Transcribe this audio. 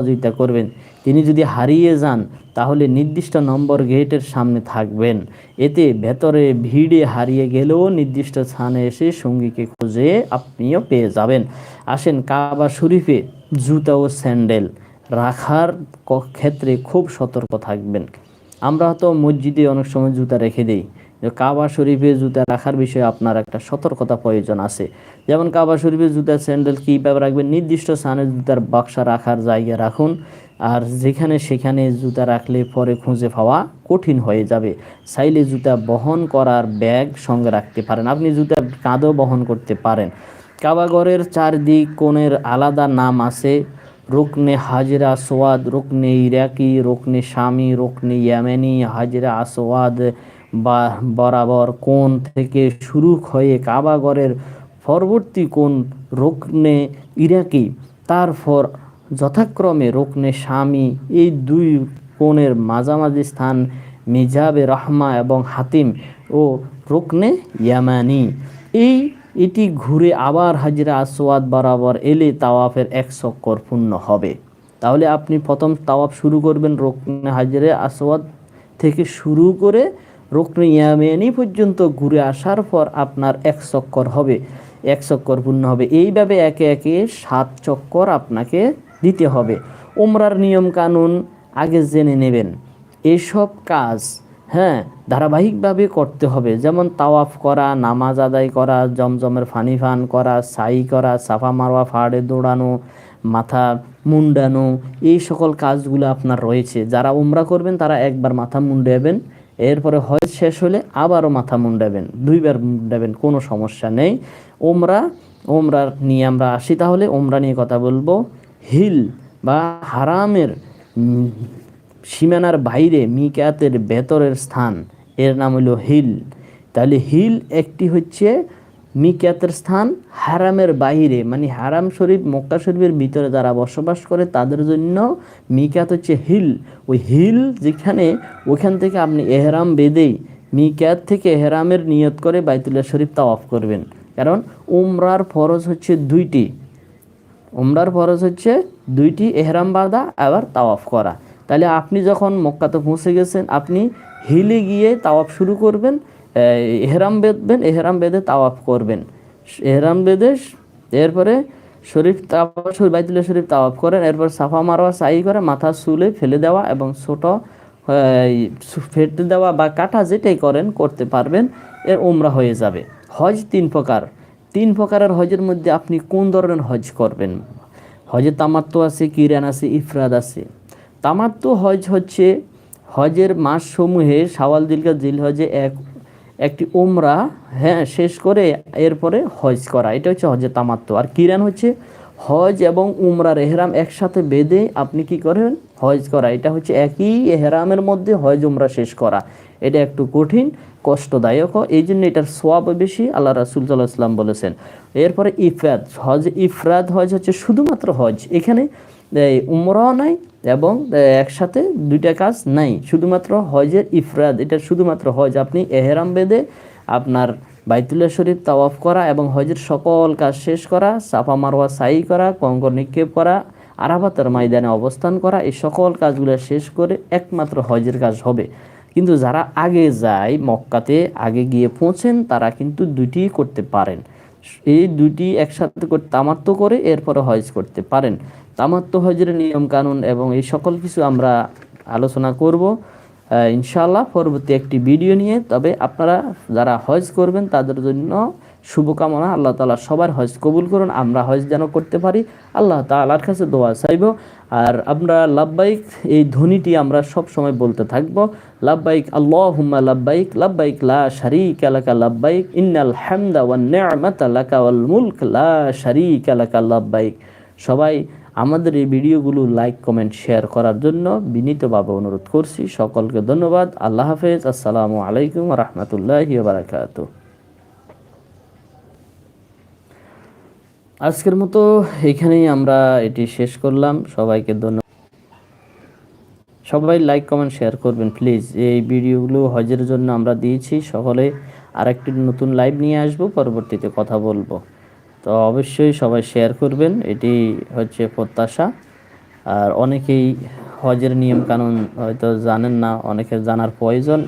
সহযোগিতা করবেন। তিনি যদি হারিয়ে যান, তাহলে নির্দিষ্ট নম্বর গেটের সামনে থাকবেন। এতে ভেতরে ভিড়ে হারিয়ে গেলেও নির্দিষ্ট স্থানে এসে সঙ্গীকে খুঁজে আপনিও পেয়ে যাবেন। আসেন কাবা শরীফে জুতা ও স্যান্ডেল রাখার ক্ষেত্রে খুব সতর্ক থাকবেন। আমরা হয়তো মসজিদে অনেক সময় জুতা রেখে দিই। কাবা শরীফে জুতা রাখার বিষয়ে আপনার একটা সতর্কতা প্রয়োজন আছে। যেমন কাবা শরীফে জুতা স্যান্ডেল কীভাবে রাখবেন? নির্দিষ্ট স্থানে জুতার বাক্সা রাখার জায়গা রাখুন। আর যেখানে সেখানে জুতা রাখলে পরে খুঁজে পাওয়া কঠিন হয়ে যাবে। চাইলে জুতা বহন করার ব্যাগ সঙ্গে রাখতে পারেন। আপনি জুতা কাঁধও বহন করতে পারেন। কাবাগরের চারদিক কোণের আলাদা নাম আছে। রুকনে হাজরা সোয়াদ, রুকনে ইরাকি, রুকনে স্বামী রুকনে ইয়ামেনি, হাজরা আসোয়াদ বা বরাবর কোণ থেকে শুরু হয়ে কাবাগরের পরবর্তী কোণ রুকনে ইরাকি, তারপর যথাক্রমে রুকনে স্বামী এই দুই কোণের মাঝামাঝি স্থান মিজাবে রহমা এবং হাতিম ও রুকনে ইয়ামানি। এই, এটি ঘুরে আবার হাজিরা আসোয়াদ বরাবর এলে তাওয়াফের এক চক্কর পূর্ণ হবে। তাহলে আপনি প্রথম তাওয়াফ শুরু করবেন রোকনে হাজিরে আসোয়াদ থেকে শুরু করে রোকনে ইয়ামেনি পর্যন্ত ঘুরে আসার পর আপনার এক চক্কর হবে। এক চক্কর পূর্ণ হবে। এইভাবে একে একে সাত চক্কর আপনাকে দিতে হবে। ওমরার নিয়ম কানুন আগে জেনে নেবেন। এসব কাজ হ্যাঁ ধারাবাহিকভাবে করতে হবে। যেমন তাওয়াফ করা, নামাজ আদায় করা, জমজমের ফানি ফান করা সাই করা সাফা মারওয়া ফাড়ে দৌড়ানো, মাথা মুন্ডানো, এই সকল কাজগুলো আপনার রয়েছে। যারা উমরা করবেন, তারা একবার মাথা মুন্ডাবেন। এরপরে হজ শেষ হলে আবারও মাথা মুন্ডাবেন, দুইবার মুন্ডাবেন, কোনো সমস্যা নেই। ওমরা ওমরা নিয়ে আমরা আসি তাহলে ওমরা নিয়ে কথা বলব। হিল বা হারামের সীমানার বাইরে মিকাতের ভেতরের স্থান, এর নাম হলো হিল। তাহলে হিল একটি হচ্ছে মিকাতের স্থান হারামের বাইরে মানে হারাম শরীফ, মক্কা শরীফের ভিতরে যারা বসবাস করে, তাদের জন্য মিকাত হচ্ছে হিল। ওই হিল যেখানে ওখান থেকে আপনি এহরাম বেঁধেই মিকাত থেকে এহরামের নিয়ত করে বাইতুল্লাহ শরীফ তাওয়াফ করবেন। কারণ উমরার ফরজ হচ্ছে দুইটি। উমরার ফরজ হচ্ছে দুইটি, এহরাম বাঁধা আবার তাওয়াফ করা। তাহলে আপনি যখন মক্কাতে পৌঁছে গেছেন, আপনি হিলে গিয়ে তাওয়াফ শুরু করবেন এহরাম বেঁধবেন, এহরাম বেঁধে তাওয়াফ করবেন। এহরাম বেঁধে এরপরে শরীফ তাওয়াফ বাইতুল্লাহ শরীফ তাওয়াফ করেন, এরপর সাফা মারোয়া সাই করে মাথা চুলে ফেলে দেওয়া এবং ছোট ফেটে দেওয়া বা কাটা যেটাই করেন, করতে পারবেন, এর ওমরা হয়ে যাবে। হজ তিন প্রকার। তিন প্রকারের হজের মধ্যে আপনি কোন ধরনের হজ করবেন? হজে তামাত্ম আছে, কিরান আছে, ইফরাদ আছে। তামাত্ম হজ হচ্ছে হজের মাসসমূহে সাওয়াল দিলকা জিল হজে এক একটি ওমরা হ্যাঁ শেষ করে এরপরে হজ করা। এটা হচ্ছে হজের তামাত্ম আর কিরান হচ্ছে হজ এবং উমরার এহরাম একসাথে বেঁধে আপনি কি করেন? হজ করা। এটা হচ্ছে একই এহরামের মধ্যে হজ উমরা শেষ করা। এটা একটু কঠিন কষ্টদায়ক এই জন্য এটার সোয়াব বেশি, আল্লাহ রাসুল সাল্লাহ ইসলাম বলেছেন। এরপরে ইফরাদ হজ ইফরাদ হজ হচ্ছে শুধুমাত্র হজ। এখানে উমরাও নাই এবং একসাথে দুইটা কাজ নাই। শুধুমাত্র হজের ইফরাদ, এটা শুধুমাত্র হজ। আপনি এহেরাম বেঁধে আপনার বাইতুল্লাহ শরীফ তাওয়াফ করা এবং হজের সকল কাজ শেষ করা, সাফা মারোয়া সাই করা, কঙ্কর নিক্ষেপ করা আরাবাতের ময়দানে অবস্থান করা, এই সকল কাজগুলো শেষ করে একমাত্র হজের কাজ হবে। কিন্তু যারা আগে যায় মক্কাতে, আগে গিয়ে পৌঁছেন, তারা কিন্তু দুইটি করতে পারেন। এই দুটি একসাথে করতে, তামাত্ম করে এরপরে হজ করতে পারেন। তামাত্ম হজের নিয়ম কানুন এবং এই সকল কিছু আমরা আলোচনা করব। ইনশাল্লাহ পরবর্তী একটি ভিডিও নিয়ে। তবে আপনারা যারা হজ করবেন, তাদের জন্য শুভকামনা। আল্লাহ তালা সবার হজ কবুল করুন, আমরা হজ যেন করতে পারি। আল্লাহ তালার কাছে দোয়া চাইব। আর আমরা লাভবাইক এই ধ্বনিটি আমরা সব সময় বলতে থাকব। লাভবাইক আল্লাহ হুম্মা লাভবাইক লাভবাইক লা শারিক আলাকা লাভবাইক ইন্নাল হামদা ওয়ান নি'মাত লাকা ওয়াল মুলক, লা শারিক আলাকা লাভবাইক সবাই আমাদের এই ভিডিওগুলো লাইক, কমেন্ট, শেয়ার করার জন্য বিনীতভাবে অনুরোধ করছি। সকলকে ধন্যবাদ। আল্লাহ হাফেজ। আসসালামু আলাইকুম রহমতুল্লাহ বারাকাত আজকের মতো এখানেই আমরা এটি শেষ করলাম। সবাইকে ধন্যবাদ সবাই লাইক, কমেন্ট, শেয়ার করবেন, প্লিজ। এই ভিডিওগুলো হজের জন্য আমরা দিয়েছি। সকলে আরেকটি নতুন লাইভ নিয়ে আসব। পরবর্তীতে কথা বলব। তো অবশ্যই সবাই শেয়ার করবেন। এটি হচ্ছে প্রত্যাশা। আর অনেকেই হজের নিয়ম কানুন হয়তো জানেন না, অনেকের জানার প্রয়োজন।